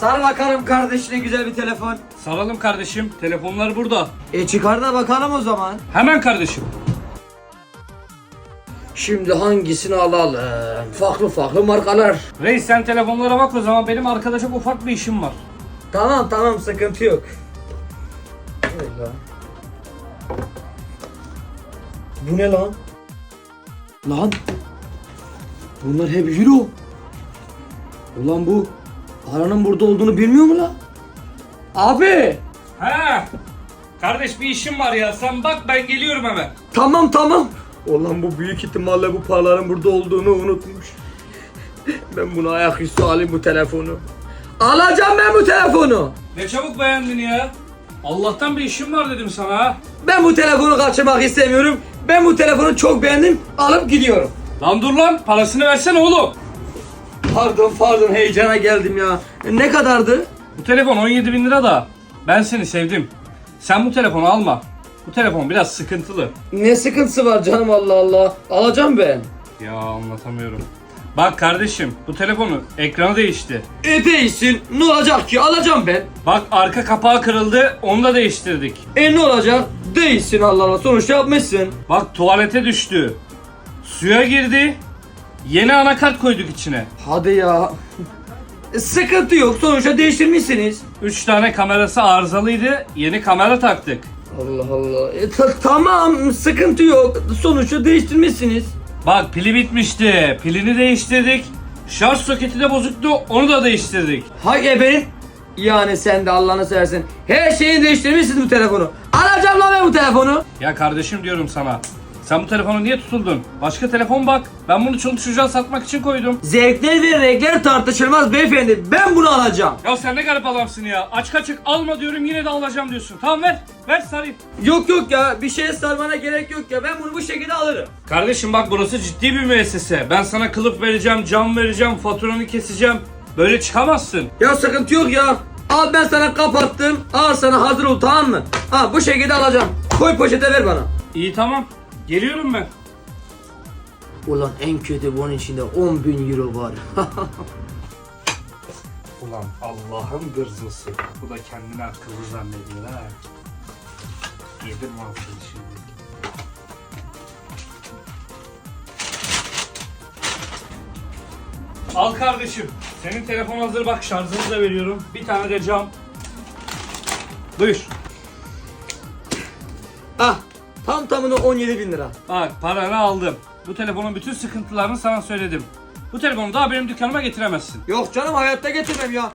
Sar bakalım kardeşine güzel bir telefon. Saralım kardeşim. Telefonlar burada. E çıkar da bakalım o zaman. Hemen kardeşim. Şimdi hangisini alalım? Farklı farklı markalar. Reis sen telefonlara bak o zaman benim arkadaşa ufak bir işim var. Tamam tamam sıkıntı yok. Öyle. Bu ne lan? Lan. Bunlar hep euro. Ulan bu paranın burada olduğunu bilmiyor mu lan? Abi. He. Kardeş bir işim var ya sen bak ben geliyorum hemen. Tamam tamam. Ulan bu büyük ihtimalle bu paraların burada olduğunu unutmuş. Ben bunu ayaküstü alayım bu telefonu. Alacağım ben bu telefonu. Ne çabuk beğendin ya. Allah'tan bir işim var dedim sana ha. Ben bu telefonu kaçırmak istemiyorum. Ben bu telefonu çok beğendim. Alıp gidiyorum. Lan dur lan parasını versene oğlum. Pardon pardon heyecana geldim ya. Ne kadardı? Bu telefon 17 bin lira da ben seni sevdim. Sen bu telefonu alma. Bu telefon biraz sıkıntılı. Ne sıkıntısı var canım Allah Allah. Alacağım ben. Ya anlatamıyorum. Bak kardeşim bu telefonu ekranı değişti. E değilsin. Ne olacak ki? Alacağım ben. Bak arka kapağı kırıldı onu da değiştirdik. E ne olacak? Değilsin Allah Allah. Sonuçta yapmışsın. Bak tuvalete düştü. Suya girdi. Yeni anakart koyduk içine. Hadi ya. E, Sıkıntı yok. Sonuçta değiştirmişsiniz. 3 tane kamerası arızalıydı. Yeni kamera taktık. Allah Allah. E, ta- tamam sıkıntı yok. Sonuçta değiştirmişsiniz. Bak pili bitmişti. Pilini değiştirdik. Şarj soketi de bozuktu. Onu da değiştirdik. Hay ebenin. Yani sen de Allah'ını seversen. Her şeyi değiştirmişsiniz bu telefonu. Alacağım lan ben bu telefonu. Ya kardeşim diyorum sana. Sen bu telefona niye tutuldun? Başka telefon bak. Ben bunu çoluk çocuğa satmak için koydum. Zevkler ve renkler tartışılmaz beyefendi. Ben bunu alacağım. Ya sen ne garip adamsın ya. Aç kaçık alma diyorum yine de alacağım diyorsun. Tamam ver. Ver sarayım. Yok yok ya bir şeye sarmana gerek yok ya. Ben bunu bu şekilde alırım. Kardeşim bak burası ciddi bir müessese. Ben sana kılıf vereceğim, cam vereceğim, faturanı keseceğim. Böyle çıkamazsın. Ya sıkıntı yok ya. Al ben sana kapattım. Al sana hazır ol tamam mı? Ha bu şekilde alacağım. Koy poşete ver bana. İyi tamam. Geliyorum ben. Ulan en kötü bunun içinde 10 bin euro var. Ulan Allah'ın gırzısı. Bu da kendini akıllı zannediyor ha. Yedim seni şimdi. Al kardeşim. Senin telefon hazır bak şarjını da veriyorum. Bir tane de cam. Buyur. ah tam tamına 17 bin lira. Bak paranı aldım. Bu telefonun bütün sıkıntılarını sana söyledim. Bu telefonu daha benim dükkanıma getiremezsin. Yok canım hayatta getirmem ya.